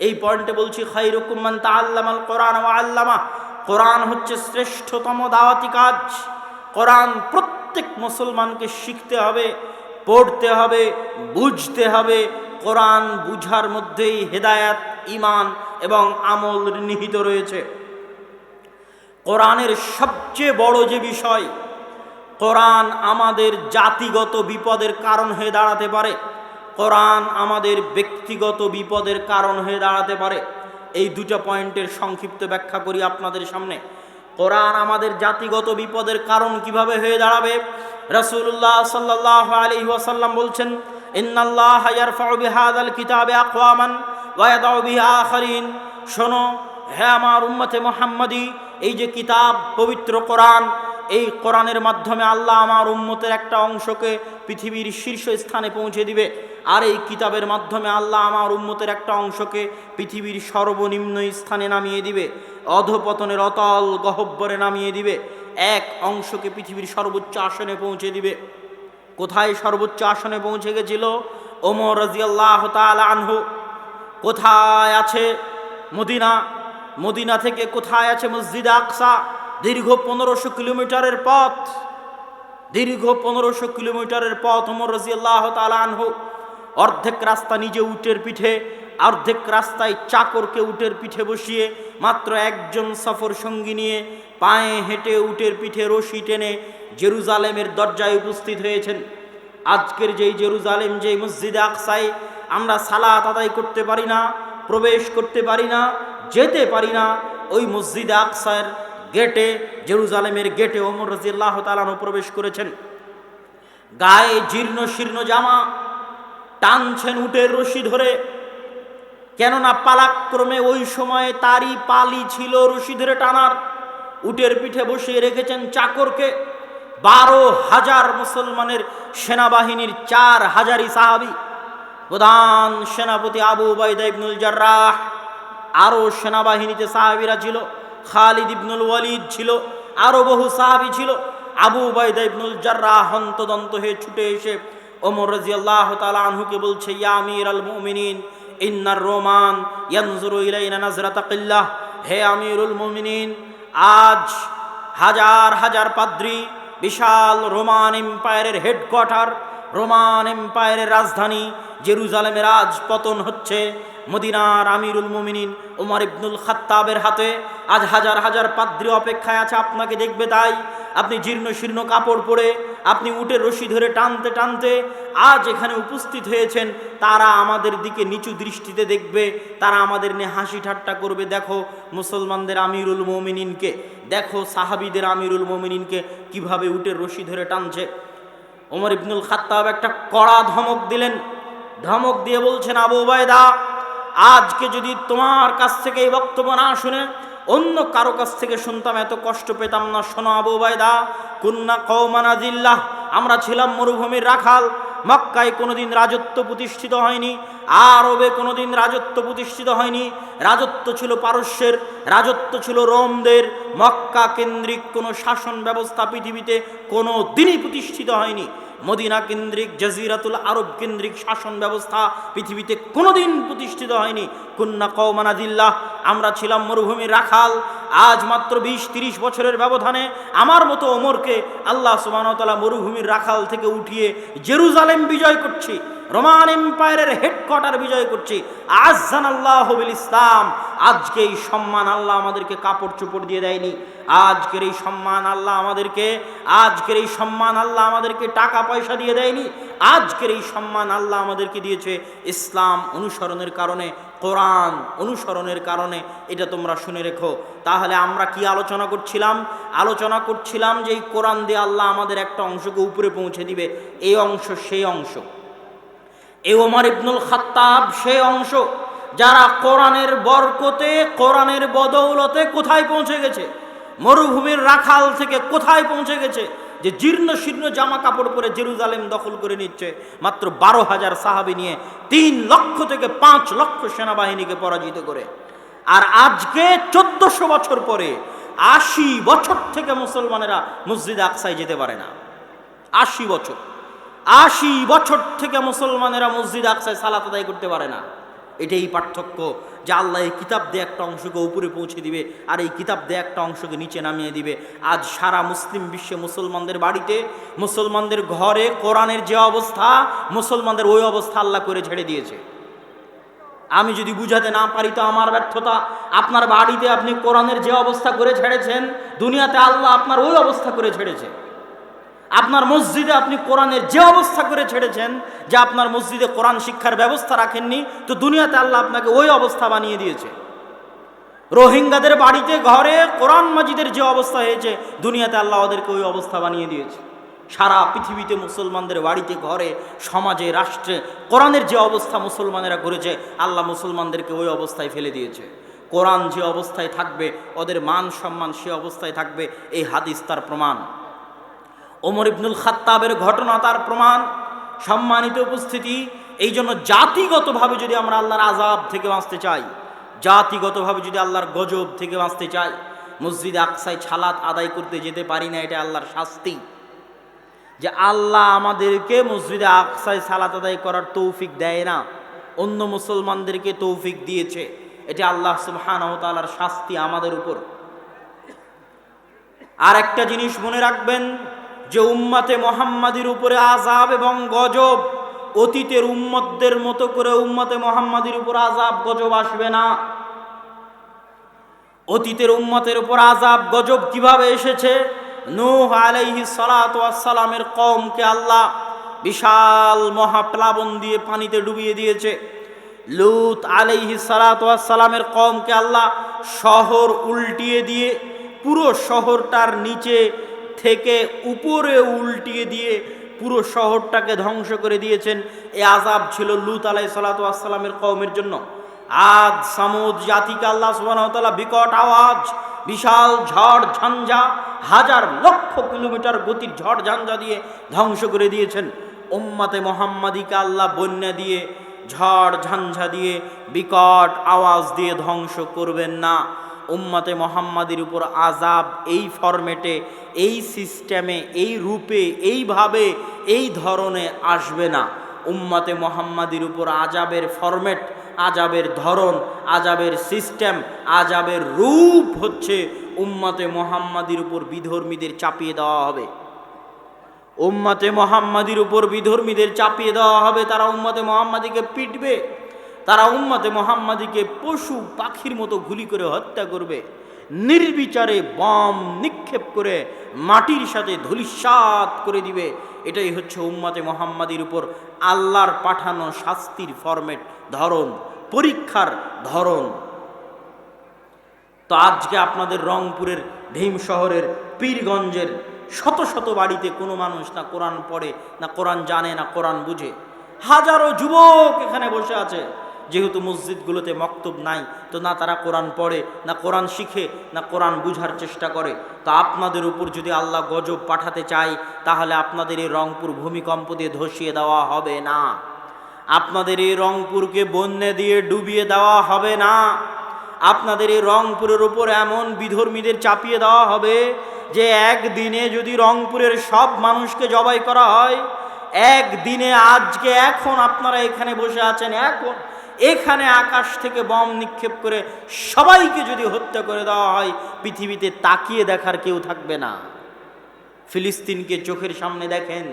এই পয়েন্টে বলছি খাইরুকুম্মান তা আল্লামাল কোরআন ও আল্লামা। কোরআন হচ্ছে শ্রেষ্ঠতম দাওয়াতি কাজ। কোরআন প্রত্যেক মুসলমানকে শিখতে হবে, পড়তে হবে, বুঝতে হবে। কোরআন বুঝার মধ্যেই হেদায়াত ইমান এবং আমল নিহিত রয়েছে। কোরআনের সবচেয়ে বড় যে বিষয়, কোরআন আমাদের জাতিগত বিপদের কারণ হয়ে দাঁড়াতে পারে। কোরআন আমাদের ব্যক্তিগত বিপদের কারণ হয়ে দাঁড়াতে পারে। এই দুটো পয়েন্টের সংক্ষিপ্ত ব্যাখ্যা করি আপনাদের সামনে। কোরআন আমাদের জাতিগত বিপদের কারণ কীভাবে হয়ে দাঁড়াবে? রসুল্লাহ সাল্লাহ আলী ওয়াসাল্লাম বলছেন, ইন্নাল্লাহ কিতাবে শোনো, হে আমার উম্মতে মোহাম্মদী, এই যে কিতাব, পবিত্র কোরআন এই কোরআনের মাধ্যমে আল্লাহ আমার উম্মতের একটা অংশকে পৃথিবীর শীর্ষ স্থানে পৌঁছে দিবে। আর এই কিতাবের মাধ্যমে আল্লাহ আমার উম্মতের একটা অংশকে পৃথিবীর সর্বনিম্ন স্থানে নামিয়ে দিবে। অধপতনের অতল গহব্বরে নামিয়ে দিবে। এক অংশকে পৃথিবীর সর্বোচ্চ আসনে পৌঁছে দিবে। কোথায় সর্বোচ্চ আসনে পৌঁছে গেছিল? ওমর রাজিয়াল্লাহ তাআলা আনহু। কোথায় আছে মদিনা? মদিনা থেকে কোথায় আছে মসজিদ আকসা? দীর্ঘ পনেরোশো কিলোমিটারের পথ, দীর্ঘ পনেরোশো কিলোমিটারের পথ ওমর রাজিয়াল্লাহ তাআলা আনহু অর্ধেক রাস্তা নিজে উটের পিঠে, অর্ধেক রাস্তায় চাকরকে উটের পিঠে বসিয়ে মাত্র একজন সফর সঙ্গী নিয়ে পায়ে হেঁটে উটের পিঠে রশি টেনে জেরুজালেমের দরজায় উপস্থিত হয়েছেন। আজকের যেই জেরুজালেম, যেই মসজিদে আকসায় আমরা সালাত আদায় করতে পারি না, প্রবেশ করতে পারি না, যেতে পারি না, ওই মসজিদে আকসার গেটে, জেরুজালেমের গেটে ওমর রাজিয়াল্লাহ তালানো প্রবেশ করেছেন। গায়ে জীর্ণ শীর্ণ জামা, টানছেন উটের রশি ধরে। কেননা পালাক্রমে ওই সময়ে তারই পালি ছিল রশি ধরে টানার। উটের পিঠে বসিয়ে রেখেছেন চাকরকে। বারো হাজার মুসলমানের সেনাবাহিনীর চার হাজারই সাহাবি। প্রধান সেনাপতি আবু উবাইদা ইবনুল জার্রাহ, আরও সেনাবাহিনীতে সাহাবিরা ছিল। খালিদ ইবনুল ওয়ালিদ ছিল আরও বহু সাহাবি ছিল। আবু উবাইদা ইবনুল জার্রাহ হন্তদন্ত হয়ে ছুটে এসে ওমর রাজিয়াল্লাহ তাআলা আনহুকে বলছে, ইয়া আমির আল মুমিনিন, ইন্নার রোমান ইয়ানজুরু ইলাইনা নাজরাতাকিল্লাহ হে আমিরুল মুমিনিন, আজ হাজার হাজার পাদ্রী, বিশাল রোমান এম্পায়ারের হেডকোয়ার্টার রোমান এম্পায়ারের রাজধানী জেরুজালেমের আজ পতন হচ্ছে। মদিনার আমিরুল মুমিনিন ওমর ইবনুল খাত্তাবের হাতে। আজ হাজার হাজার পাদ্রী অপেক্ষায় আছে, আপনাকে দেখবে তাই। আপনি জীর্ণ শীর্ণ কাপড় পরে, আপনি উটের রশি ধরে টানতে টানতে আজ এখানে উপস্থিত হয়েছেন। তারা আমাদের দিকে নিচু দৃষ্টিতে দেখবে, তারা আমাদের নিয়ে হাসি ঠাট্টা করবে। দেখো মুসলমানদের আমিরুল মোমিনিনকে, দেখো সাহাবিদের আমিরুল মোমিনিনকে কীভাবে উটের রশি ধরে টানছে। ওমর ইবনুল খাত্তাব একটা কড়া ধমক দিলেন। ধমক দিয়ে বলছেন, আবু বায়দা আজকে যদি তোমার কাছ থেকে এই বক্তব্য না শুনে অন্য কারও কাছ থেকে শুনতাম, এত কষ্ট পেতাম না। শোনো আবু বাইদা কুন্না কৌমানাদিল্লাহ আমরা ছিলাম মরুভূমির রাখাল। মক্কায় কোনোদিন রাজত্ব প্রতিষ্ঠিত হয়নি, আরবে কোনোদিন রাজত্ব প্রতিষ্ঠিত হয়নি। রাজত্ব ছিল পারস্যের, রাজত্ব ছিল রোমদের। মক্কা কেন্দ্রিক কোনো শাসন ব্যবস্থা পৃথিবীতে কোনো দিনই প্রতিষ্ঠিত হয়নি। মদিনা কেন্দ্রিক, জাজিরাতুল আরব কেন্দ্রিক শাসন ব্যবস্থা পৃথিবীতে কোনোদিন প্রতিষ্ঠিত হয়নি। কুন্না কৌমানাদিল্লাহ আমরা ছিলাম মরুভূমির রাখাল। আজ মাত্র বিশ, তিরিশ বছরের ব্যবধানে আমার মতো ওমরকে আল্লাহ সুবাহতালা মরুভূমির রাখাল থেকে উঠিয়ে জেরুজালেম বিজয় করছি, রোমান এম্পায়ারের হেডকোয়ার্টার বিজয় করছি। আজান আল্লাহ বিল ইসলাম। আজকে এই সম্মান আল্লাহ আমাদেরকে কাপড় চোপড় দিয়ে দেয়নি। আজকের এই সম্মান আল্লাহ আমাদেরকে, আজকের এই সম্মান আল্লাহ আমাদেরকে টাকা পয়সা দিয়ে দেয়নি। আজকের এই সম্মান আল্লাহ আমাদেরকে দিয়েছে ইসলাম অনুসরণের কারণে কোরআন অনুসরণের কারণে এটা তোমরা শুনে রেখো। তাহলে আমরা কি আলোচনা করছিলাম? আলোচনা করছিলাম যে এই কোরআন দিয়ে আল্লাহ আমাদের একটা অংশকে উপরে পৌঁছে দিবে। এই অংশ সেই অংশ। এ ওমর ইবনুল খাত্তাব সে অংশ। যারা কোরআনের বরকতে, কোরআনের বদৌলতে কোথায় পৌঁছে গেছে? মরুভূমির রাখাল থেকে কোথায় পৌঁছে গেছে? যে জীর্ণ শীর্ণ জামা কাপড় পরে জেরুজালেম দখল করে নিচ্ছে, মাত্র বারো হাজার সাহাবি নিয়ে তিন লক্ষ থেকে পাঁচ লক্ষ সেনাবাহিনীকে পরাজিত করে। আর আজকে চোদ্দশো বছর পরে আশি বছর থেকে মুসলমানেরা মসজিদ আকসায় যেতে পারে না। আশি বছর। আশি বছর থেকে মুসলমানেরা মসজিদ আকসায় সালাত আদায় করতে পারে না। এটাই পার্থক্য যে আল্লাহ এই কিতাব দিয়ে একটা অংশকে উপরে পৌঁছে দিবে আর এই কিতাব দিয়ে একটা অংশকে নিচে নামিয়ে দিবে। আজ সারা মুসলিম বিশ্বে মুসলমানদের বাড়িতে, মুসলমানদের ঘরে, কোরআনের যে অবস্থা, মুসলমানদের ওই অবস্থা আল্লাহ করে ছেড়ে দিয়েছে। আমি যদি বুঝাতে না পারি তো আমার ব্যর্থতা। আপনার বাড়িতে আপনি কোরআনের যে অবস্থা করে ছেড়েছেন, দুনিয়াতে আল্লাহ আপনার ওই অবস্থা করে ছেড়েছে। আপনার মসজিদে আপনি কোরআনের যে অবস্থা করে ছেড়েছেন যে আপনার মসজিদে কোরআন শিক্ষার ব্যবস্থা রাখেননি, তো দুনিয়াতে আল্লাহ আপনাকে ওই অবস্থা বানিয়ে দিয়েছে। রোহিঙ্গাদের বাড়িতে, ঘরে কোরআন মাজিদের যে অবস্থা হয়েছে, দুনিয়াতে আল্লাহ ওদেরকে ওই অবস্থা বানিয়ে দিয়েছে। সারা পৃথিবীতে মুসলমানদের বাড়িতে, ঘরে, সমাজে, রাষ্ট্রে কোরআনের যে অবস্থা মুসলমানেরা করেছে, আল্লাহ মুসলমানদেরকে ওই অবস্থায় ফেলে দিয়েছে। কোরআন যে অবস্থায় থাকবে, ওদের মান সম্মান সে অবস্থায় থাকবে, এই হাদিস তার প্রমাণ। ওমর ইবনুল খাত্তাবের ঘটনা, তার প্রমাণ, সম্মানিত উপস্থিতি, এই জন্য জাতিগতভাবে যদি আমরা আল্লাহর আজাব থেকে বাঁচতে চাই, জাতিগতভাবে যদি আল্লাহর গজব থেকে বাঁচতে চাই, মসজিদে আকসায় ছালাত আদায় করতে যেতে পারি না, এটা আল্লাহর শাস্তি। যে আল্লাহ আমাদেরকে মসজিদে আকসায় সালাত আদায় করার তৌফিক দেয় না, অন্য মুসলমানদেরকে তৌফিক দিয়েছে, এটা আল্লাহ তাআলার শাস্তি আমাদের উপর। আর একটা জিনিস মনে রাখবেন যে উম্মাতে মোহাম্মাদির উপরে আজাব এবং গজব, অতীতের উম্মতদের মতো করে উম্মতে মোহাম্মাদির উপর আজাব গজব আসবে না। অতীতের উম্মতের উপর আজাব গজব কীভাবে এসেছে? নূহ আলাইহি সালামের কমকে আল্লাহ বিশাল মহাপ্লাবন দিয়ে পানিতে ডুবিয়ে দিয়েছে। লুত আলাইহি সালামের কমকে আল্লাহ শহর উল্টিয়ে দিয়ে পুরো শহরটার নিচে থেকে উপরে উল্টিয়ে দিয়ে পুরো শহরটাকে ধ্বংস করে দিয়েছেন। এ আজাব ছিল লুত আলাই সালাতামের কওমের জন্য। আজ সামুদ জাতিকে আল্লাহ সুবাহতাল্লাহ বিকট আওয়াজ, বিশাল ঝড় ঝঞ্ঝা, হাজার লক্ষ কিলোমিটার গতির ঝড় ঝঞ্ঝা দিয়ে ধ্বংস করে দিয়েছেন। উম্মাতে মোহাম্মদীকে আল্লাহ বন্যা দিয়ে, ঝড় ঝঞ্ঝা দিয়ে বিকট আওয়াজ দিয়ে ধ্বংস করবেন না। উম্মাতে মোহাম্মাদির উপর আজাব এই ফরম্যাটে, এই সিস্টেমে, এই রূপে, এইভাবে, এই ধরনে আসবে না। উম্মাতে মোহাম্মাদির উপর আজাবের ফরম্যাট আজাবের ধরন আজাবের সিস্টেম আজাবের রূপ হচ্ছে উম্মাতে মোহাম্মাদির উপর বিধর্মীদের চাপিয়ে দেওয়া হবে। উম্মাতে মোহাম্মাদির উপর বিধর্মীদের চাপিয়ে দেওয়া হবে, তারা উম্মাতে মোহাম্মাদিকে পিটবে। তারা উম্মাতে মোহাম্মাদিকে পশু পাখির মতো গুলি করে হত্যা করবে। নির্বিচারে বম নিক্ষেপ করে মাটির সাথে ধুলিসাত করে দিবে। এটাই হচ্ছে উম্মাতে মোহাম্মাদির উপর আল্লাহর পাঠানো শাস্তির ফরম্যাট ধরন, পরীক্ষার ধরন। তো আজকে আপনাদের রংপুরের ভীম শহরের পীরগঞ্জের শত শত বাড়িতে কোনো মানুষ না কোরআন পড়ে, না কোরআন জানে, না কোরআন বুঝে। হাজারো যুবক এখানে বসে আছে। যেহেতু মসজিদগুলোতে মক্তব নাই, তো না তারা কোরআন পড়ে, না কোরআন শিখে, না কোরআন বুঝার চেষ্টা করে। তো আপনাদের উপর যদি আল্লাহ গজব পাঠাতে চায়, তাহলে আপনাদের এই রংপুর ভূমিকম্প দিয়ে ধসিয়ে দেওয়া হবে না। আপনাদের এই রংপুরকে বন্যা দিয়ে ডুবিয়ে দেওয়া হবে না। আপনাদের এই রংপুরের উপর এমন বিধর্মীদের চাপিয়ে দেওয়া হবে যে একদিনে যদি রংপুরের সব মানুষকে জবাই করা হয়, একদিনে আজকে এখন আপনারা এখানে বসে আছেন, এখন এখানে আকাশ থেকে বম নিক্ষেপ করে সবাইকে যদি হত্যা করে দেওয়া হয়, পৃথিবীতে তাকিয়ে দেখার কেউ থাকবে না। ফিলিস্তিনকে চোখের সামনে দেখেন,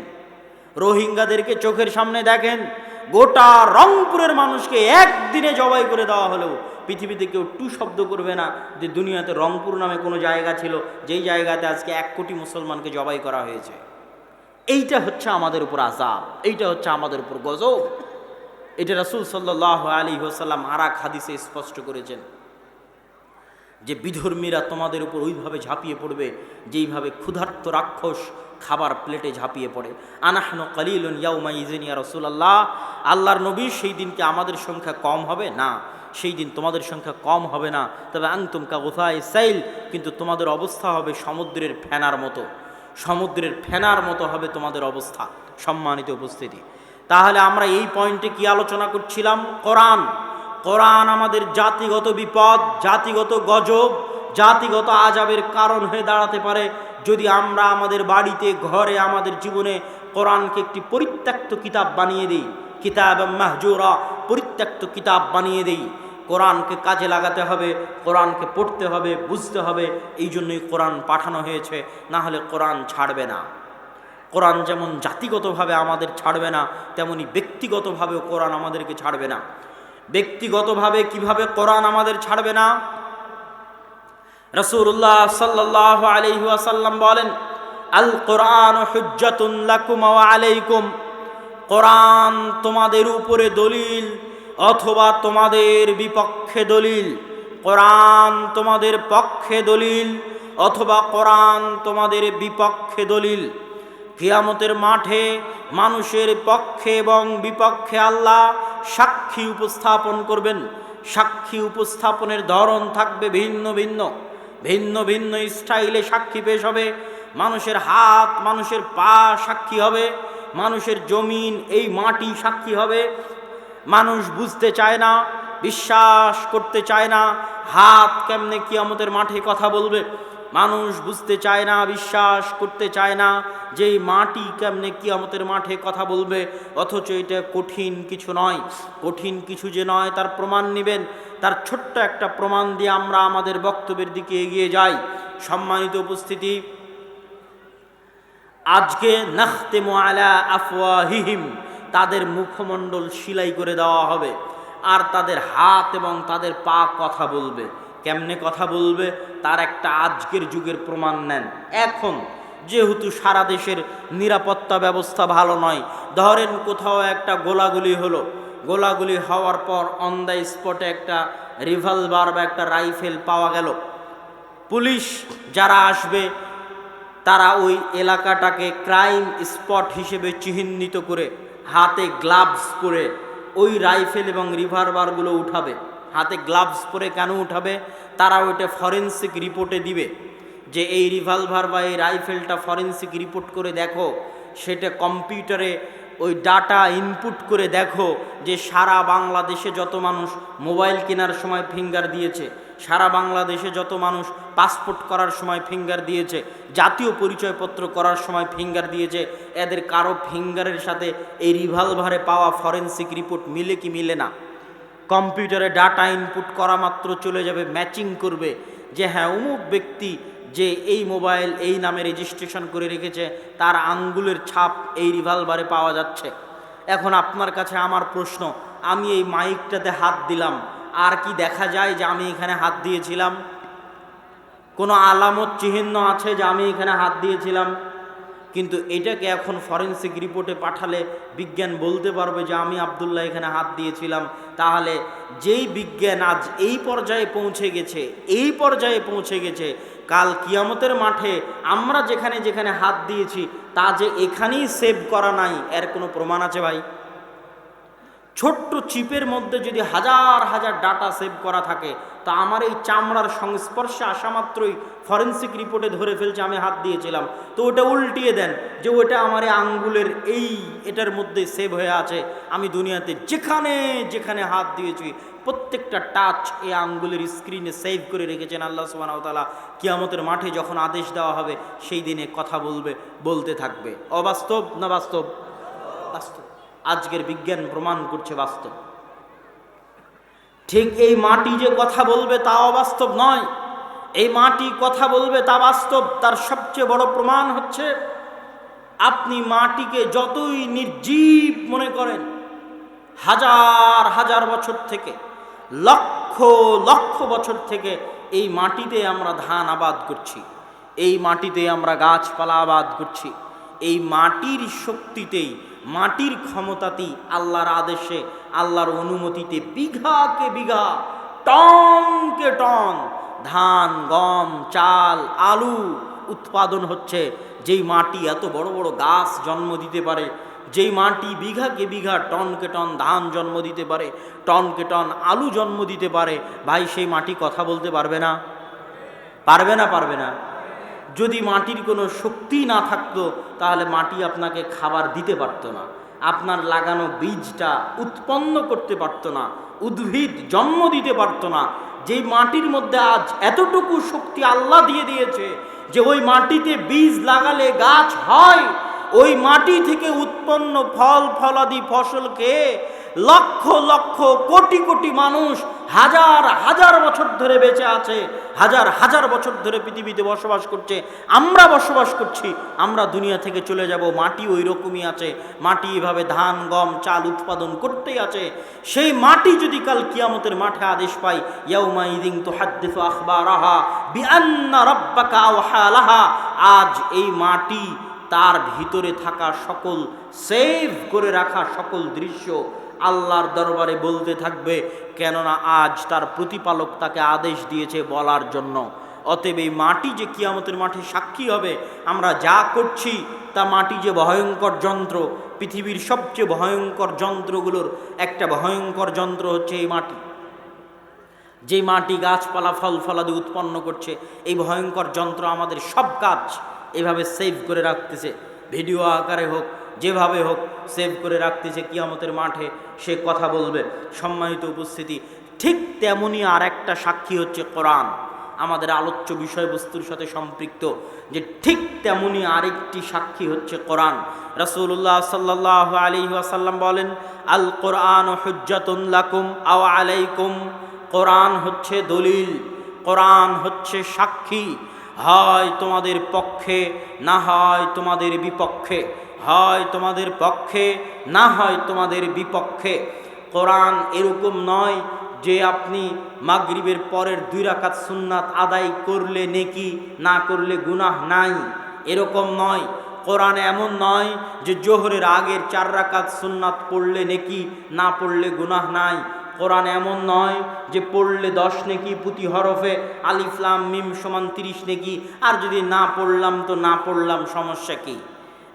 রোহিঙ্গাদেরকে চোখের সামনে দেখেন, গোটা রংপুরের মানুষকে একদিনে জবাই করে দেওয়া হলেও পৃথিবীতে কেউ টু শব্দ করবে না যে দুনিয়াতে রংপুর নামে কোনো জায়গা ছিল, যেই জায়গাতে আজকে এক কোটি মুসলমানকে জবাই করা হয়েছে। এইটা হচ্ছে আমাদের উপর আজাব এইটা হচ্ছে আমাদের উপর গজব। এটা রাসুল সাল্লাহ আলী হোসাল্লাম আর এক হাদিসে স্পষ্ট করেছেন যে বিধর্মীরা তোমাদের উপর ওইভাবে ঝাঁপিয়ে পড়বে যেইভাবে ক্ষুধার্ত রাক্ষস খাবার প্লেটে ঝাঁপিয়ে পড়ে। আনাহন কালিলুন ইয়াউমা ইজেনিয়া রসুলাল্লাহ, আল্লাহর নবী সেই দিনকে আমাদের সংখ্যা কম হবে? না, সেই দিন তোমাদের সংখ্যা কম হবে না। তবে আংতুম কা ওথায় সাইল, কিন্তু তোমাদের অবস্থা হবে সমুদ্রের ফেনার মতো। সমুদ্রের ফেনার মতো হবে তোমাদের অবস্থা। সম্মানিত উপস্থিতি তাহলে আমরা এই পয়েন্টে কি আলোচনা করছিলাম? কোরআন। কোরআন আমাদের জাতিগত বিপদ, জাতিগত গজব, জাতিগত আজাবের কারণ হয়ে দাঁড়াতে পারে যদি আমরা আমাদের বাড়িতে, ঘরে, আমাদের জীবনে কোরআনকে একটি পরিত্যক্ত কিতাব বানিয়ে দিই। কিতাব মাহজুরা, পরিত্যক্ত কিতাব বানিয়ে দিই। কোরআনকে কাজে লাগাতে হবে, কোরআনকে পড়তে হবে, বুঝতে হবে, এই জন্যই কোরআন পাঠানো হয়েছে। না হলে কোরআন ছাড়বে না। কোরআন যেমন জাতিগতভাবে আমাদের ছাড়বে না, তেমনি ব্যক্তিগতভাবেও কোরআন আমাদেরকে ছাড়বে না। ব্যক্তিগতভাবে কীভাবে কোরআন আমাদের ছাড়বে না? রসুল্লাহ সাল্লাহ আলহি আসাল্লাম বলেন, আল কোরআন আলাইকুম। কোরআন তোমাদের উপরে দলিল অথবা তোমাদের বিপক্ষে দলিল। কোরআন তোমাদের পক্ষে দলিল অথবা কোরআন তোমাদের বিপক্ষে দলিল। কিয়ামতের মাঠে মানুষের পক্ষে এবং বিপক্ষে আল্লাহ সাক্ষী উপস্থাপন করবেন। সাক্ষী উপস্থাপনের ধরন থাকবে ভিন্ন ভিন্ন। ভিন্ন ভিন্ন স্টাইলে সাক্ষী পেশ হবে। মানুষের হাত, মানুষের পা সাক্ষী হবে। মানুষের জমিন, এই মাটি সাক্ষী হবে। মানুষ বুঝতে চায় না, বিশ্বাস করতে চায় না, হাত কেমনে কিয়ামতের মাঠে কথা বলবে। মানুষ বুঝতে চায় না, বিশ্বাস করতে চায় না যে এই মাটি কেমনে কিয়ামতের মাঠে কথা বলবে, অথচ এটা কঠিন কিছু নয়। কঠিন কিছু যে নয়, তার প্রমাণ নেবেন। তার ছোট্ট একটা প্রমাণ দিয়ে আমরা আমাদের বক্তব্যের দিকে এগিয়ে যাই। সম্মানিত উপস্থিতি, আজকে নাখতে আলা আফওয়াহিহিম, তাদের মুখমণ্ডল সিলাই করে দেওয়া হবে। আর তাদের হাত এবং তাদের পা কথা বলবে। কেমনে কথা বলবে? তার একটা আজকের যুগের প্রমাণ নেন। এখন যেহেতু সারা দেশের নিরাপত্তা ব্যবস্থা ভালো নয়, ধরেন কোথাও একটা গোলাগুলি হলো। গোলাগুলি হওয়ার পর অন দ্য স্পটে একটা রিভলভার বা একটা রাইফেল পাওয়া গেল। পুলিশ যারা আসবে, তারা ওই এলাকাটাকে ক্রাইম স্পট হিসেবে চিহ্নিত করে, হাতে গ্লাভস পরে ওই রাইফেল এবং রিভলভারগুলো উঠাবে। হাতে গ্লাভস পরে কেন উঠাবে? তারা ওইটা ফরেন্সিক রিপোর্টে দিবে। যে এই রিভলভার বা এই রাইফেলটা ফরেন্সিক রিপোর্ট করে দেখো, সেটা কম্পিউটারে ওই ডাটা ইনপুট করে দেখো যে সারা বাংলাদেশে যত মানুষ মোবাইল কেনার সময় ফিঙ্গার দিয়েছে, সারা বাংলাদেশে যত মানুষ পাসপোর্ট করার সময় ফিঙ্গার দিয়েছে, জাতীয় পরিচয়পত্র করার সময় ফিঙ্গার দিয়েছে, এদের কারও ফিঙ্গারের সাথে এই রিভলভারে পাওয়া ফরেন্সিক রিপোর্ট মিলে কি মিলে না? কম্পিউটারে ডাটা ইনপুট করা মাত্র চলে যাবে, ম্যাচিং করবে। যে হ্যাঁ অমুক ব্যক্তি যে এই মোবাইল, এই নামে রেজিস্ট্রেশন করে রেখেছে, তার আঙ্গুলের ছাপ এই রিভলভারে পাওয়া যাচ্ছে। এখন আপনার কাছে আমার প্রশ্ন, আমি এই মাইকটাতে হাত দিলাম, আর কি দেখা যায় যে আমি এখানে হাত দিয়েছিলাম? কোনো আলামত চিহ্ন আছে যে আমি এখানে হাত দিয়েছিলাম? কিন্তু এটাকে এখন ফরেন্সিক রিপোর্টে পাঠালে বিজ্ঞান বলতে পারবে যে আমি আবদুল্লাহ এখানে হাত দিয়েছিলাম। তাহলে যেই বিজ্ঞান আজ এই পর্যায়ে পৌঁছে গেছে, এই পর্যায়ে পৌঁছে গেছে, কাল কিয়ামতের মাঠে আমরা যেখানে যেখানে হাত দিয়েছি, তা যে এখানেই সেভ করা নাই, এর কোনো প্রমাণ আছে ভাই? ছোট্ট চিপের মধ্যে যদি হাজার হাজার ডাটা সেভ করা থাকে, তা আমার এই চামড়ার সংস্পর্শে আসা মাত্রই ফরেন্সিক রিপোর্টে ধরে ফেলছে, আমি হাত দিয়েছিলাম। তো ওটা উল্টিয়ে দেন যে ওটা আমার এই আঙ্গুলের এই এটার মধ্যে সেভ হয়ে আছে। আমি দুনিয়াতে যেখানে যেখানে হাত দিয়েছি, প্রত্যেকটা টাচ এই আঙ্গুলের স্ক্রিনে সেভ করে রেখেছেন আল্লাহ সুবাহতালা কিয়ামতের মাঠে যখন আদেশ দেওয়া হবে, সেই দিনে কথা বলবে, বলতে থাকবে। অবাস্তব না বাস্তব? বাস্তব। আজকের বিজ্ঞান প্রমাণ করছে বাস্তব। ঠিক এই মাটি যে কথা বলবে তা অবাস্তব নয়। এই মাটি কথা বলবে তা বাস্তব, তার সবচেয়ে বড় প্রমাণ হচ্ছে, আপনি মাটিকে যতই নির্জীব মনে করেন, হাজার হাজার বছর থেকে, লক্ষ লক্ষ বছর থেকে এই মাটিতে আমরা ধান আবাদ করছি, এই মাটিতে আমরা গাছপালা আবাদ করছি, এই মাটির শক্তিতেই মাটির ক্ষমতাতেই আল্লাহর আদেশে, আল্লাহর অনুমতিতে বিঘাকে বিঘা, টনকে টন ধান, গম, চাল, আলু উৎপাদন হচ্ছে। যেই মাটি এত বড় বড় গাছ জন্ম দিতে পারে, যেই মাটি বিঘাকে বিঘা, টনকে টন ধান জন্ম দিতে পারে, টনকে টন আলু জন্ম দিতে পারে, ভাই সেই মাটি কথা বলতে পারবে না? পারবে না পারবে না। যদি মাটির কোনো শক্তি না থাকতো, তাহলে মাটি আপনাকে খাবার দিতে পারতো না। আপনার লাগানো বীজটা উৎপন্ন করতে পারতো না, উদ্ভিদ জন্ম দিতে পারতো না। যেই মাটির মধ্যে আজ এতটুকু শক্তি আল্লাহ দিয়ে দিয়েছে যে ওই মাটিতে বীজ লাগালে গাছ হয়, ওই মাটি থেকে উৎপন্ন ফল, ফলাদি ফসলকে লক্ষ লক্ষ কোটি কোটি মানুষ হাজার হাজার বছর ধরে বেঁচে আছে, হাজার হাজার বছর ধরে পৃথিবীতে বসবাস করছে। আমরা বসবাস করছি, আমরা দুনিয়া থেকে চলে যাব, মাটি ওই রকমই আছে। মাটি এভাবে ধান, গম, চাল উৎপাদন করতেই আছে। সেই মাটি যদি কাল কিয়ামতের মাঠে আদেশ পাই ইয়াউমা ইদিন তো হাদ্দিসু আখবারাহা বিআন্না রাব্বাকা আজ এই মাটি তার ভিতরে থাকা সকল, সেভ করে রাখা সকল দৃশ্য আল্লাহর দরবারে বলতে থাকবে, কেননা আজ তার প্রতিপালক তাকে আদেশ দিয়েছে বলার জন্য। অতএব এই মাটি যে কিয়ামতের মাঠে সাক্ষী হবে, আমরা যা করছি তা মাটি যে ভয়ঙ্কর যন্ত্র, পৃথিবীর সবচেয়ে ভয়ঙ্কর যন্ত্রগুলোর একটা ভয়ঙ্কর যন্ত্র হচ্ছে এই মাটি। যে মাটি গাছপালা, ফল, ফলাদি উৎপন্ন করছে, এই ভয়ঙ্কর যন্ত্র আমাদের সব কাজ এভাবে সেভ করে রাখতেছে। ভিডিও আকারে হোক যেভাবে হোক সেভ করে রাখতেছে কিয়ামতের মাঠে সে কথা বলবে। সম্মানিত উপস্থিতি, ঠিক তেমনই আর একটা সাক্ষী হচ্ছে কোরআন। আমাদের আলোচ্য বিষয়বস্তুর সাথে সম্পৃক্ত যে ঠিক তেমনই আরেকটি সাক্ষী হচ্ছে কোরআন। রসুল্লাহ সাল্লাহ আলী আসাল্লাম বলেন, আল কোরআন লাকুম আও আলাইকুম। কোরআন হচ্ছে দলিল, কোরআন হচ্ছে সাক্ষী। হয় তোমাদের পক্ষে, না হয় তোমাদের বিপক্ষে। হয় তোমাদের পক্ষে, না হয় তোমাদের বিপক্ষে। কোরআন এরকম নয় যে আপনি মাগরিবের পরের দুই রাকাত সুন্নাত আদায় করলে নেকি, না করলে গুনাহ নাই। এরকম নয়। কোরআন এমন নয় যে জোহরের আগের চার রাকাত সুন্নাত পড়লে নেকি, না পড়লে গুনাহ নাই। কোরআন এমন নয় যে পড়লে দশ নেকি পুঁতি হরফে আলিফলাম মিম সমান তিরিশ নেকি। আর যদি না পড়লাম তো না পড়লাম সমস্যা কি?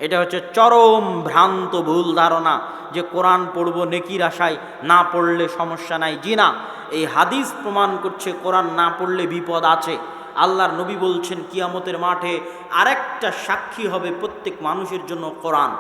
এটা হচ্ছে চরম ভ্রান্ত ভুল ধারণা যে কোরআন পড়ব নেকির আশায়, না পড়লে সমস্যা নাই। জি না, এই হাদিস প্রমাণ করছে কোরআন না পড়লে বিপদ আছে। আল্লাহর নবী বলছেন, কিয়ামতের মাঠে আরেকটা সাক্ষী হবে প্রত্যেক মানুষের জন্য কোরআন।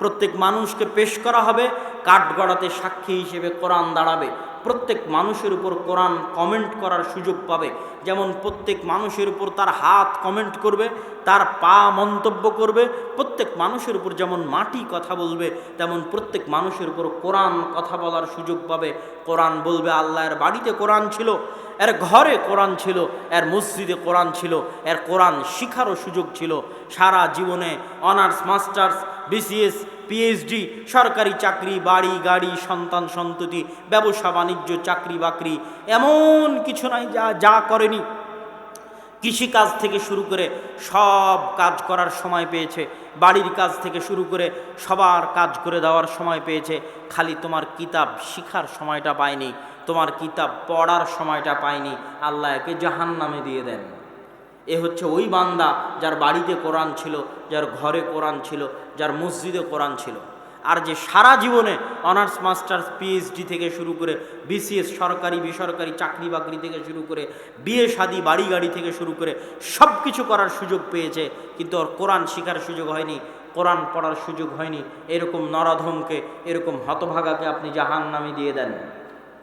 প্রত্যেক মানুষকে পেশ করা হবে, কাঠগড়াতে সাক্ষী হিসেবে কোরআন দাঁড়াবে। প্রত্যেক মানুষের উপর কোরআন কমেন্ট করার সুযোগ পাবে। যেমন প্রত্যেক মানুষের উপর তার হাত কমেন্ট করবে, তার পা মন্তব্য করবে, প্রত্যেক মানুষের উপর যেমন মাটি কথা বলবে, তেমন প্রত্যেক মানুষের উপর কোরআন কথা বলার সুযোগ পাবে। কোরআন বলবে আল্লাহর বাড়িতে কোরআন ছিল, এর ঘরে কোরআন ছিল, এর মসজিদে কোরআন ছিল, এর কোরআন শিখারও সুযোগ ছিল। সারা জীবনে অনার্স মাস্টার্স বিসিএস, পিএইচডি, সরকারি চাকরি, বাড়ি, গাড়ি, সন্তান, সন্ততি, ব্যবসা, বাণিজ্য, চাকরি, বাকরি, এমন কিছু নাই যা যা করেনি। কৃষিকাজ থেকে শুরু করে সব কাজ করার সময় পেয়েছে। বাড়ির কাজ থেকে শুরু করে সবার কাজ করে দেওয়ার সময় পেয়েছে। খালি তোমার কিতাব শিখার সময়টা পায়নি, তোমার কিতাব পড়ার সময়টা পায়নি। আল্লাহ একে জাহান নামে দিয়ে দেন। এ হচ্ছে ওই বান্দা যার বাড়িতে কোরআন ছিল, যার ঘরে কোরআন ছিল, যার মসজিদে কোরআন ছিল। আর যে সারা জীবনে অনার্স, মাস্টার্স পিএইচডি থেকে শুরু করে বিসিএস সরকারি, বেসরকারি, চাকরি বাকরি থেকে শুরু করে বিয়ে, শাদি, বাড়ি গাড়ি থেকে শুরু করে সব কিছু করার সুযোগ পেয়েছে, কিন্তু ওর কোরআন শেখার সুযোগ হয়নি, কোরআন পড়ার সুযোগ হয়নি। এরকম নরাধমকে, এরকম হতভাগাকে আপনি জাহান নামে দিয়ে দেন।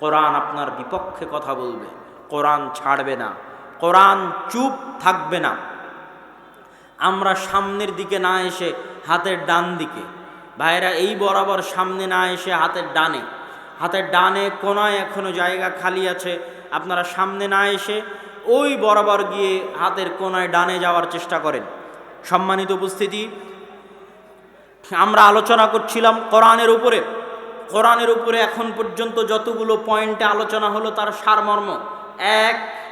কোরআন আপনার বিপক্ষে কথা বলবে, কোরআন ছাড়বে না। কোরআন চুপ থাকবে না। আমরা সামনের দিকে না এসে হাতের ডান দিকে। ভাইরা এই বরাবর সামনে না এসে হাতের ডানে। হাতের ডানে কোনায় এখনও জায়গা খালি আছে। আপনারা সামনে না এসে ওই বরাবর গিয়ে হাতের কোনায় ডানে যাওয়ার চেষ্টা করেন। সম্মানিত উপস্থিতি, আমরা আলোচনা করছিলাম কোরআনের উপরে। কোরআনের উপরে এখন পর্যন্ত যতগুলো পয়েন্টে আলোচনা হলো তার সারমর্ম। এক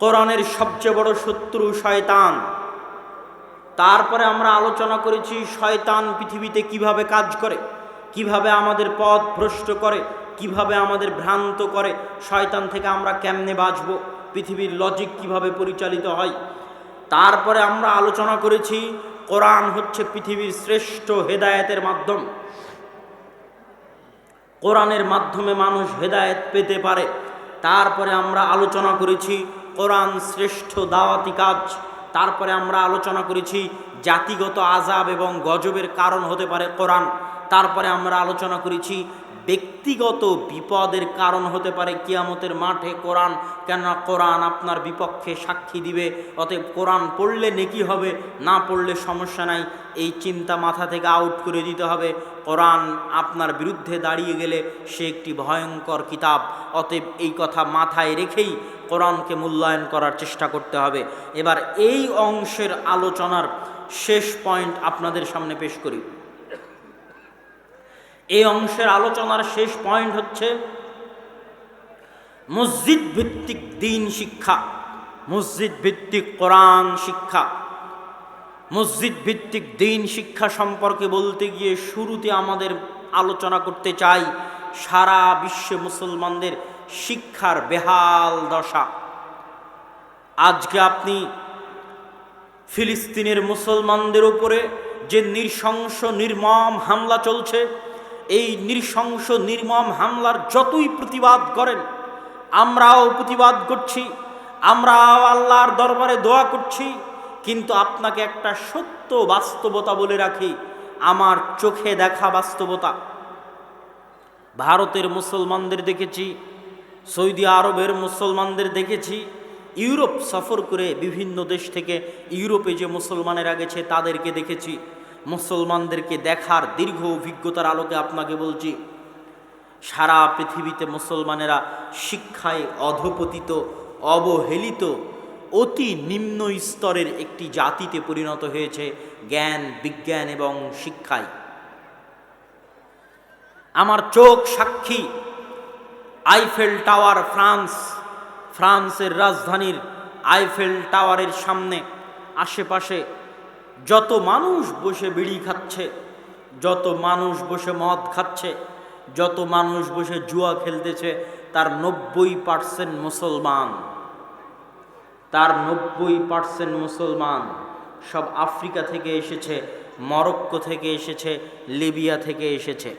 কোরআনের সবচেয়ে বড় শত্রু শয়তান। তারপরে আমরা আলোচনা করেছি শয়তান পৃথিবীতে কীভাবে কাজ করে, কীভাবে আমাদের পথ ভ্রষ্ট করে, কীভাবে আমাদের ভ্রান্ত করে, শয়তান থেকে আমরা কেমনে বাঁচব, পৃথিবীর লজিক কীভাবে পরিচালিত হয়। তারপরে আমরা আলোচনা করেছি কোরআন হচ্ছে পৃথিবীর শ্রেষ্ঠ হেদায়েতের মাধ্যম। কোরআনের মাধ্যমে মানুষ হেদায়েত পেতে পারে। তারপরে আমরা আলোচনা করেছি কোরআন শ্রেষ্ঠ দাওয়াতি কাজ। তারপরে আমরা আলোচনা করেছি জাতিগত আজাব এবং গজবের কারণ হতে পারে কোরআন। তারপরে আমরা আলোচনা করেছি ব্যক্তিগত বিপদের কারণ হতে পারে কিয়ামতের মাঠে কোরআন। কেননা কোরআন আপনার বিপক্ষে সাক্ষী দিবে। অতএব কোরআন পড়লে নেকি হবে, না পড়লে সমস্যা নাই। এই চিন্তা মাথা থেকে আউট করে দিতে হবে। কোরআন আপনার বিরুদ্ধে দাঁড়িয়ে গেলে সে একটি ভয়ঙ্কর কিতাব। অতএব এই কথা মাথায় রেখেই কোরআনকে মূল্যায়ন করার চেষ্টা করতে হবে। এবার এই অংশের আলোচনার শেষ পয়েন্ট আপনাদের সামনে পেশ করি। এই অংশের আলোচনার শেষ পয়েন্ট হচ্ছে মসজিদ ভিত্তিক দিন শিক্ষা, মসজিদ ভিত্তিক কোরআন শিক্ষা। মসজিদ ভিত্তিক দিন শিক্ষা সম্পর্কে বলতে গিয়ে শুরুতে আমাদের আলোচনা করতে চাই, সারা বিশ্বে মুসলমানদের শিক্ষার বেহাল দশা। আজকে আপনি ফিলিস্তিনের মুসলমানদের উপরে যে নৃশংস নির্মম হামলা চলছে, এই নৃশংস নির্মম হামলার যতই প্রতিবাদ করেন, আমরাও প্রতিবাদ করছি, আমরাও আল্লাহর দরবারে দোয়া করছি, কিন্তু আপনাকে একটা সত্য বাস্তবতা বলে রাখি, আমার চোখে দেখা বাস্তবতা। ভারতের মুসলমানদের দেখেছি সৌদি আরবের মুসলমানদের দেখেছি, ইউরোপ সফর করে বিভিন্ন দেশ থেকে ইউরোপে যে মুসলমানেরা গেছে তাদেরকে দেখেছি। মুসলমানদেরকে দেখার দীর্ঘ অভিজ্ঞতার আলোকে আপনাকে বলছি, সারা পৃথিবীতে মুসলমানেরা শিক্ষায় অধপতিত, অবহেলিত, অতি নিম্ন স্তরের একটি জাতিতে পরিণত হয়েছে জ্ঞান, বিজ্ঞান এবং শিক্ষায়। আমার চোখ সাক্ষী আইফেল টাওয়ার ফ্রান্স, ফ্রান্সের রাজধানীর আইফেল টাওয়ারের সামনে আশেপাশে যত মানুষ বসে বিড়ি খাচ্ছে, যত মানুষ বসে মদ খাচ্ছে, যত মানুষ বসে জুয়া খেলতেছে, তার নব্বই পার্সেন্ট মুসলমান। তার নব্বই পার্সেন্ট মুসলমান সব আফ্রিকা থেকে এসেছে, মরক্কো থেকে এসেছে, লিবিয়া থেকে এসেছে।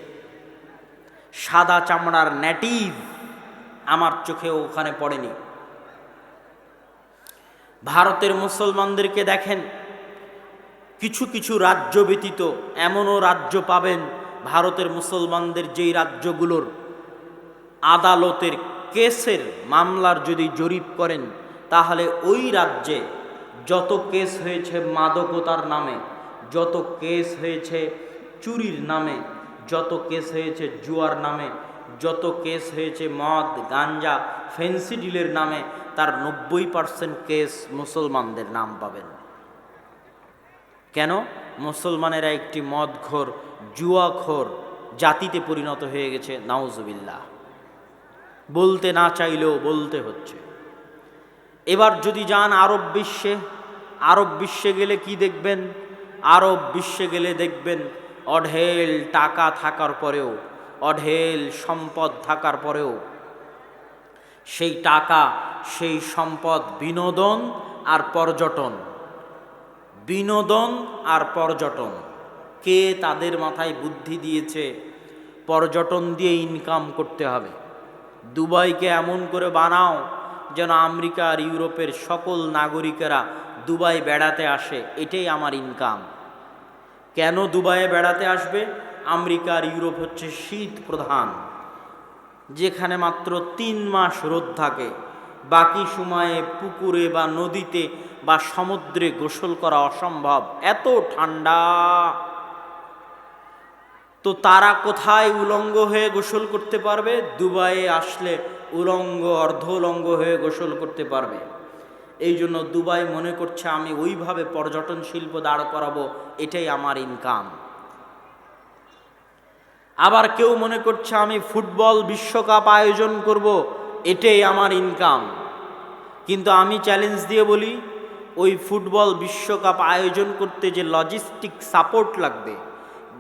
সাদা চামড়ার ন্যাটিভ আমার চোখে ওখানে পড়েনি। ভারতের মুসলমানদেরকে দেখেন, কিছু কিছু রাজ্য ব্যতীত এমনও রাজ্য পাবেন ভারতের মুসলমানদের যেই রাজ্যগুলোর আদালতের কেসের মামলার যদি জরিপ করেন, তাহলে ওই রাজ্যে যত কেস হয়েছে মাদকতার নামে, যত কেস হয়েছে চুরির নামে, যত কেস হয়েছে জুয়ার নামে যত কেস হয়েছে, মদ, গাঞ্জা ফেন্সি ডিলের নামে তার নব্বই পার্সেন্ট কেস মুসলমানদের নাম পাবেন। কেন? মুসলমানেরা একটি মদঘোর জুয়াখোর জাতিতে পরিণত হয়ে গেছে, নাউজুবিল্লাহ। বলতে না চাইলেও বলতে হচ্ছে। এবার যদি যান আরব বিশ্বে আরব বিশ্বে গেলে কি দেখবেন? আরব বিশ্বে গেলে দেখবেন অঢেল টাকা থাকার পরেও অঢেল সম্পদ থাকার পরেও সেই টাকা, সেই সম্পদ বিনোদন আর পর্যটন, বিনোদন আর পর্যটন, কে তাদের মাথায় বুদ্ধি দিয়েছে? পর্যটন দিয়ে ইনকাম করতে হবে। দুবাইকে এমন করে বানাও যেন আমেরিকা আর ইউরোপের সকল নাগরিকেরা দুবাই বেড়াতে আসে। এটাই আমার ইনকাম কেন দুবাইয়ে বেড়াতে আসবে? আমেরিকা আর ইউরোপ হচ্ছে শীত প্রধান, যেখানে মাত্র তিন মাস রোদ থাকে। বাকি সময়ে পুকুরে বা নদীতে বা সমুদ্রে গোসল করা অসম্ভব। এত ঠান্ডা। তো তারা কোথায় উলঙ্গ হয়ে গোসল করতে পারবে? দুবাইয়ে আসলে উলঙ্গ অর্ধ উলঙ্গ হয়ে গোসল করতে পারবে। এই জন্য দুবাই মনে করছে, আমি ওইভাবে পর্যটন শিল্প দাঁড় করাবো, এটাই আমার ইনকাম আবার কেউ মনে করছে আমি ফুটবল বিশ্বকাপ আয়োজন করব, এটাই আমার ইনকাম কিন্তু আমি চ্যালেঞ্জ দিয়ে বলি, ওই ফুটবল বিশ্বকাপ আয়োজন করতে যে লজিস্টিক সাপোর্ট লাগবে,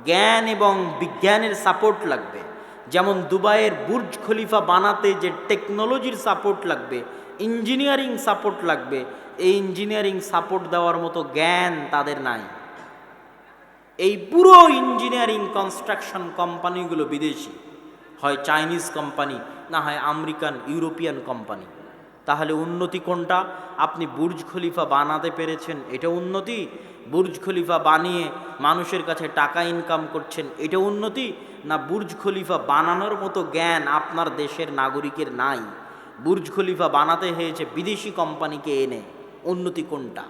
জ্ঞান এবং বিজ্ঞানের সাপোর্ট লাগবে, যেমন দুবাইয়ের বুর্জ খলিফা বানাতে যে টেকনোলজির সাপোর্ট লাগবে ইঞ্জিনিয়ারিং সাপোর্ট লাগবে, এই ইঞ্জিনিয়ারিং সাপোর্ট দেওয়ার মতো জ্ঞান তাদের নাই। এই পুরো ইঞ্জিনিয়ারিং কনস্ট্রাকশন কোম্পানিগুলো বিদেশি। হয় চাইনিজ কোম্পানি না হয় আমেরিকান ইউরোপিয়ান কোম্পানি তাহলে উন্নতি কোনটা? আপনি বুর্জ খলিফা বানাতে পেরেছেন, এটা উন্নতি। বুর্জ খলিফা বানিয়ে মানুষের কাছে টাকা ইনকাম করছেন, এটা উন্নতি? না বুর্জ খলিফা বানানোর মতো জ্ঞান আপনার দেশের নাগরিকের নাই? বুর্জ খলিফা বানাতে হয়েছে বিদেশি কোম্পানিকে এনে। উন্নতি কোনটা?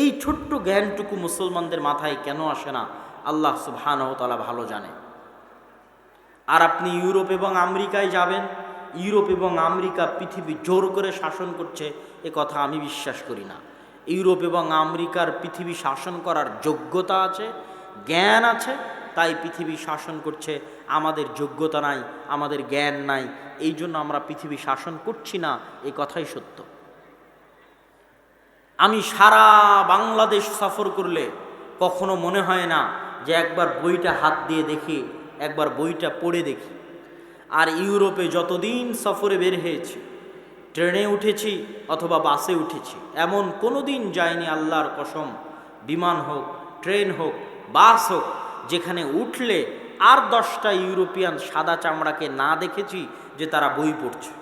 এই ছোট্ট জ্ঞানটুকু মুসলমানদের মাথায় কেন আসে না? আল্লাহ সুবহানাহু তাআলা ভালো জানে। আর আপনি ইউরোপ এবং আমেরিকায় যাবেন, ইউরোপ এবং আমেরিকা পৃথিবী জোর করে শাসন করছে, এ কথা আমি বিশ্বাস করি না। ইউরোপ এবং আমেরিকার পৃথিবী শাসন করার যোগ্যতা আছে, জ্ঞান আছে, তাই পৃথিবী শাসন করছে। আমাদের যোগ্যতা নাই, আমাদের জ্ঞান নাই, এই জন্য আমরা পৃথিবী শাসন করছি না এই কথাই সত্য। আমি সারা বাংলাদেশ সফর করলে কখনো মনে হয় না যে একবার বইটা হাত দিয়ে দেখি, একবার বইটা পড়ে দেখি। আর ইউরোপে যতদিন সফরে বের হয়েছি, ট্রেনে উঠেছি অথবা বাসে উঠেছি, এমন কোনো দিন যায়নি আল্লাহর কসম, বিমান হোক, ট্রেন হোক, বাস হোক, যেখানে উঠলে আর দশটা ইউরোপিয়ান সাদা চামড়াকে না দেখেছি যে তারা বই পড়ছে।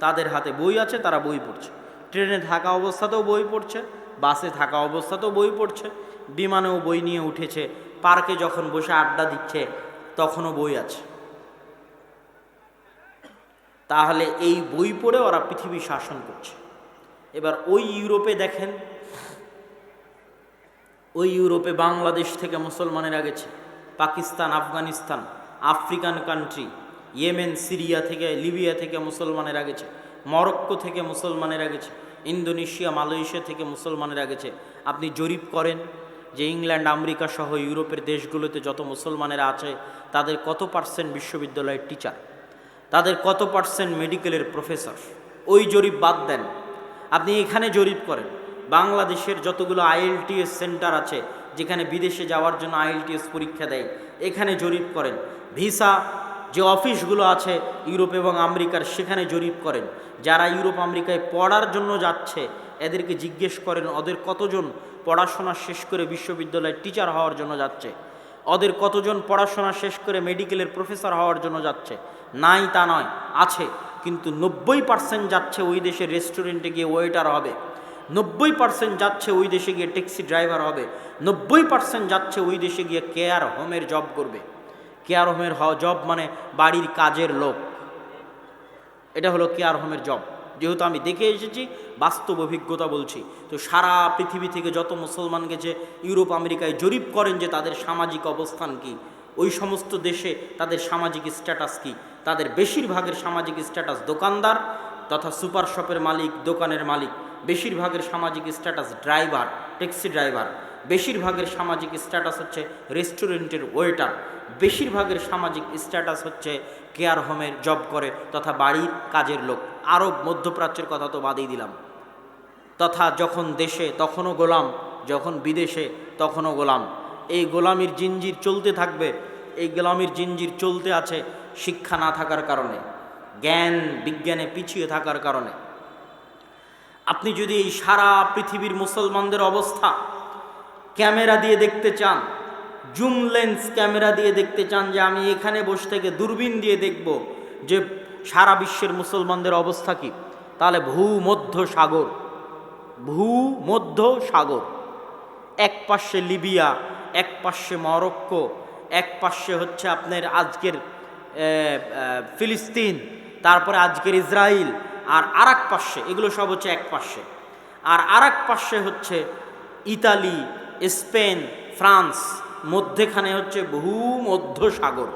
তাদের হাতে বই আছে, তারা বই পড়ছে। ট্রেনে থাকা অবস্থাতেও বই পড়ছে, বাসে থাকা অবস্থাতেও বই পড়ছে, বিমানেও বই নিয়ে উঠেছে, পার্কে যখন বসে আড্ডা দিচ্ছে, তখনও বই আছে। তাহলে এই বই পড়ে ওরা পৃথিবী শাসন করছে। এবার ওই ইউরোপে দেখেন, ওই ইউরোপে বাংলাদেশ থেকে মুসলমানেরা গেছে, Pakistan, Afghanistan, African country Yemen, Syria থেকে, লিবিয়া থেকে মুসলমানেরা গেছে। মরক্কো থেকে মুসলমানেরা গেছে, ইন্দোনেশিয়া, মালয়েশিয়া থেকে মুসলমানেরা গেছে। আপনি জরিপ করেন যে ইংল্যান্ড, আমেরিকা সহ ইউরোপের দেশগুলোতে যত মুসলমানেরা আছে, তাদের কত পার্সেন্ট বিশ্ববিদ্যালয়ের টিচার? তাদের কত পার্সেন্ট মেডিকেলের প্রফেসর? ওই জরিপ বাদ দেন। আপনি এখানে জরিপ করেন। বাংলাদেশের যতগুলো আইএলটিএস সেন্টার আছে, যেখানে বিদেশে যাওয়ার জন্য আইএলটিএস পরীক্ষা দেয়, এখানে জরিপ করেন। ভিসা যে অফিসগুলো আছে ইউরোপ এবং আমেরিকার সেখানে জরিপ করেন। যারা ইউরোপ, আমেরিকায় পড়ার জন্য যাচ্ছে, এদেরকে জিজ্ঞেস করেন, ওদের কতজন পড়াশোনা শেষ করে বিশ্ববিদ্যালয়ের টিচার হওয়ার জন্য যাচ্ছে? ওদের কতজন পড়াশোনা শেষ করে মেডিকেলের প্রফেসর হওয়ার জন্য যাচ্ছে? নাই, তা নয়, আছে, কিন্তু নব্বই পার্সেন্ট যাচ্ছে ওই দেশের রেস্টুরেন্টে গিয়ে ওয়েটার হবে। নব্বই পার্সেন্ট যাচ্ছে ওই দেশে গিয়ে ট্যাক্সি ড্রাইভার হবে। নব্বই পার্সেন্ট যাচ্ছে ওই দেশে গিয়ে কেয়ার হোমের জব করবে। কেয়ার হোমের জব মানে বাড়ির কাজের লোক। এটা হলো কেয়ার হোমের জব যেহেতু আমি দেখে এসেছি, বাস্তব অভিজ্ঞতা বলছি। তো সারা পৃথিবী থেকে যত মুসলমান গেছে, ইউরোপ, আমেরিকায় জরিপ করেন যে তাদের সামাজিক অবস্থান কি। ওই সমস্ত দেশে তাদের সামাজিক স্ট্যাটাস কি। তাদের বেশিরভাগের সামাজিক স্ট্যাটাস দোকানদার তথা সুপার শপের মালিক, দোকানের মালিক। বেশিরভাগের সামাজিক স্ট্যাটাস ড্রাইভার ট্যাক্সি ড্রাইভার বেশিরভাগের সামাজিক স্ট্যাটাস হচ্ছে রেস্টুরেন্টের ওয়েটার বেশিরভাগের সামাজিক স্ট্যাটাস হচ্ছে কেয়ার হোমের জব করে তথা বাড়ির কাজের লোক। আরব মধ্যপ্রাচ্যের কথা তো বাদেই দিলাম। তথা যখন দেশে তখনও গোলাম, যখন বিদেশে তখনও গোলাম। এই গোলামির জিঞ্জির চলতে থাকবে, এই গোলামির জিঞ্জির চলতে আছে শিক্ষা না থাকার কারণে, জ্ঞান, বিজ্ঞানে পিছিয়ে থাকার কারণে। আপনি যদি এই সারা পৃথিবীর মুসলমানদের অবস্থা ক্যামেরা দিয়ে দেখতে চান, জুম লেন্স ক্যামেরা দিয়ে দেখতে চান যে আমি এখানে বসে থেকে দূরবীন দিয়ে দেখব যে সারা বিশ্বের মুসলমানদের অবস্থা কি। তাহলে ভূমধ্য সাগর ভূমধ্য সাগর। এক পাশে লিবিয়া, এক পাশে মরক্কো, এক পাশে হচ্ছে আপনার আজকের ফিলিস্তিন, তারপরে আজকের ইসরায়েল আর আর এক পাশে, এগুলো সব হচ্ছে এক পাশে। আর আর এক পাশে হচ্ছে ইতালি স্পেন ফ্রান্স মধ্যেখানে হচ্ছে বহু মধ্য সাগর